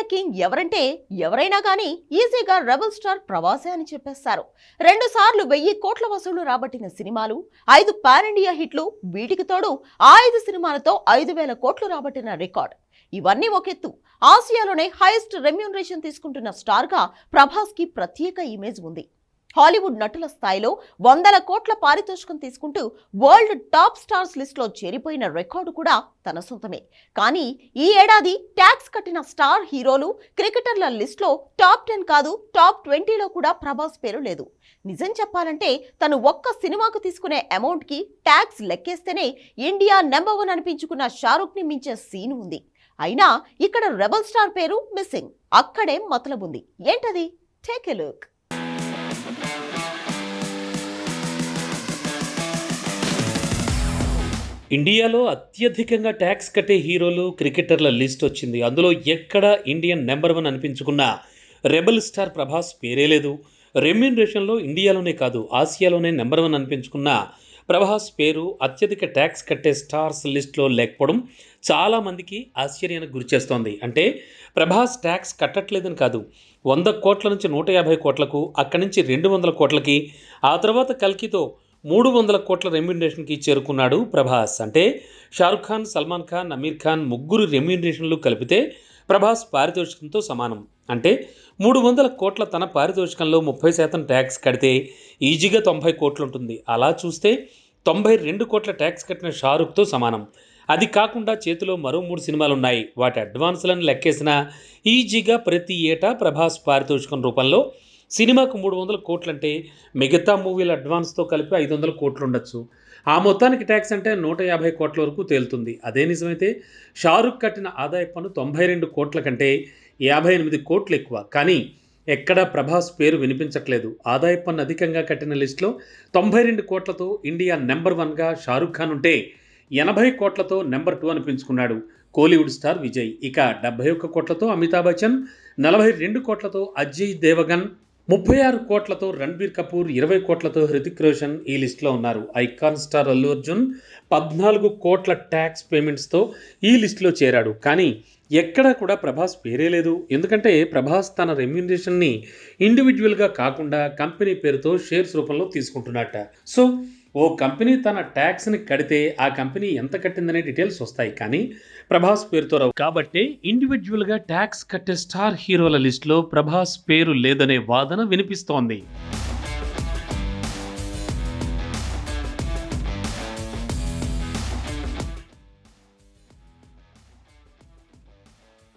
India king ఎవరంటే ఎవరైనా కానీ ఈజీగా రెబల్ స్టార్ ప్రవాసే అని చెప్పేస్తారు. రెండు సార్లు వెయ్యి కోట్ల వసూళ్ళు రాబట్టిన సినిమాలు ఐదు పాన్ ఇండియా హిట్లు వీటికి తోడు ఆ ఐదు సినిమాలతో ఐదు వేల కోట్లు రాబట్టిన రికార్డ్. ఇవన్నీ ఒకెత్తు ఆసియాలోనే హైయెస్ట్ రెమ్యూనరేషన్ తీసుకుంటున్న స్టార్గా ప్రభాస్కి ప్రత్యేక ఇమేజ్ ఉంది. హాలీవుడ్ నటుల స్థాయిలో వందల కోట్ల పారితోషికం తీసుకుంటూ వరల్డ్ టాప్ స్టార్స్ లిస్ట్లో చేరిపోయిన రికార్డు కూడా తన సొంతమే. కానీ ఈ ఏడాది ట్యాక్స్ కట్టిన స్టార్ హీరోలు క్రికెటర్ల లిస్ట్లో టాప్ టెన్ కాదు టాప్ ట్వంటీలో కూడా ప్రభాస్ పేరు లేదు. నిజం చెప్పాలంటే తను ఒక్క సినిమాకు తీసుకునే అమౌంట్కి ట్యాక్స్ లెక్కేస్తేనే ఇండియా నెంబర్ వన్ అనిపించుకున్న షారుఖ్ని మించే సీన్ ఉంది. అయినా ఇక్కడ రెబల్ స్టార్ పేరు మిస్సింగ్. అక్కడే మతలబుంది. ఏంటది? Take a look. ఇండియాలో అత్యధికంగా ట్యాక్స్ కట్టే హీరోలు క్రికెటర్ల లిస్ట్ వచ్చింది. అందులో ఎక్కడ ఇండియన్ నెంబర్ వన్ అనిపించుకున్న రెబల్ స్టార్ ప్రభాస్ పేరే లేదు. రెమ్యూనరేషన్లో ఇండియాలోనే కాదు ఆసియాలోనే నెంబర్ వన్ అనిపించుకున్న ప్రభాస్ పేరు అత్యధిక ట్యాక్స్ కట్టే స్టార్స్ లిస్ట్లో లేకపోవడం చాలామందికి ఆశ్చర్యానికి గురిచేస్తోంది అంటే ప్రభాస్ ట్యాక్స్ కట్టట్లేదని కాదు వంద కోట్ల నుంచి నూట యాభై కోట్లకు అక్కడి నుంచి రెండు వందల కోట్లకి ఆ తర్వాత కల్కితో మూడు వందల కోట్ల రెమ్యూనరేషన్కి చేరుకున్నాడు ప్రభాస్. అంటే షారుఖ్ ఖాన్ సల్మాన్ ఖాన్ అమీర్ ఖాన్ ముగ్గురు రెమ్యూనరేషన్లు కలిపితే ప్రభాస్ పారితోషికంతో సమానం. అంటే మూడు వందల కోట్ల తన పారితోషికంలో ముప్పై శాతం ట్యాక్స్ కడితే ఈజీగా తొంభై కోట్లు ఉంటుంది. అలా చూస్తే తొంభై రెండు కోట్ల ట్యాక్స్ కట్టిన షారుఖ్తో సమానం. అది కాకుండా చేతిలో మరో మూడు సినిమాలు ఉన్నాయి వాటి అడ్వాన్స్లను లెక్కేసిన ఈజీగా ప్రతి ఏటా ప్రభాస్ పారితోషికం రూపంలో సినిమాకు మూడు వందల కోట్లంటే మిగతా మూవీల అడ్వాన్స్తో కలిపి ఐదు వందల కోట్లు ఉండొచ్చు ఆ మొత్తానికి ట్యాక్స్ అంటే నూట యాభై కోట్ల వరకు తేలుతుంది. అదే నిజమైతే షారుఖ్ కట్టిన ఆదాయ పన్ను తొంభై రెండు కోట్ల కంటే యాభై ఎనిమిది కోట్లు ఎక్కువ. కానీ ఎక్కడా ప్రభాస్ పేరు వినిపించట్లేదు. ఆదాయ పన్ను అధికంగా కట్టిన లిస్టులో తొంభై రెండు కోట్లతో ఇండియా నెంబర్ వన్గా షారుఖ్ ఖాన్ ఉంటే ఎనభై కోట్లతో నెంబర్ టూ అనిపించుకున్నాడు కోలీవుడ్ స్టార్ విజయ్. ఇక డెబ్బై ఒక్క కోట్లతో అమితాబ్ బచ్చన్ నలభై రెండు కోట్లతో అజయ్ దేవగన్ ముప్పై ఆరు కోట్లతో రణబీర్ కపూర్ ఇరవై కోట్లతో హృతిక్ రోషన్ ఈ లిస్టులో ఉన్నారు. ఐకాన్ స్టార్ అల్లు అర్జున్ పద్నాలుగు కోట్ల ట్యాక్స్ పేమెంట్స్తో ఈ లిస్టులో చేరాడు. కానీ ఎక్కడా కూడా ప్రభాస్ పేరే లేదు. ఎందుకంటే ప్రభాస్ తన రెమ్యునరేషన్ని ఇండివిజువల్గా కాకుండా కంపెనీ పేరుతో షేర్స్ రూపంలో తీసుకుంటున్నట్ట. సో ఓ కంపెనీ తన ట్యాక్స్ని కడితే ఆ కంపెనీ ఎంత కట్టిందనే డీటెయిల్స్ వస్తాయి. కానీ ప్రభాస్ పేరుతో రావు. కాబట్టి ఇండివిజువల్గా ట్యాక్స్ కట్టే స్టార్ హీరోల లిస్టులో ప్రభాస్ పేరు లేదనే వాదన వినిపిస్తోంది.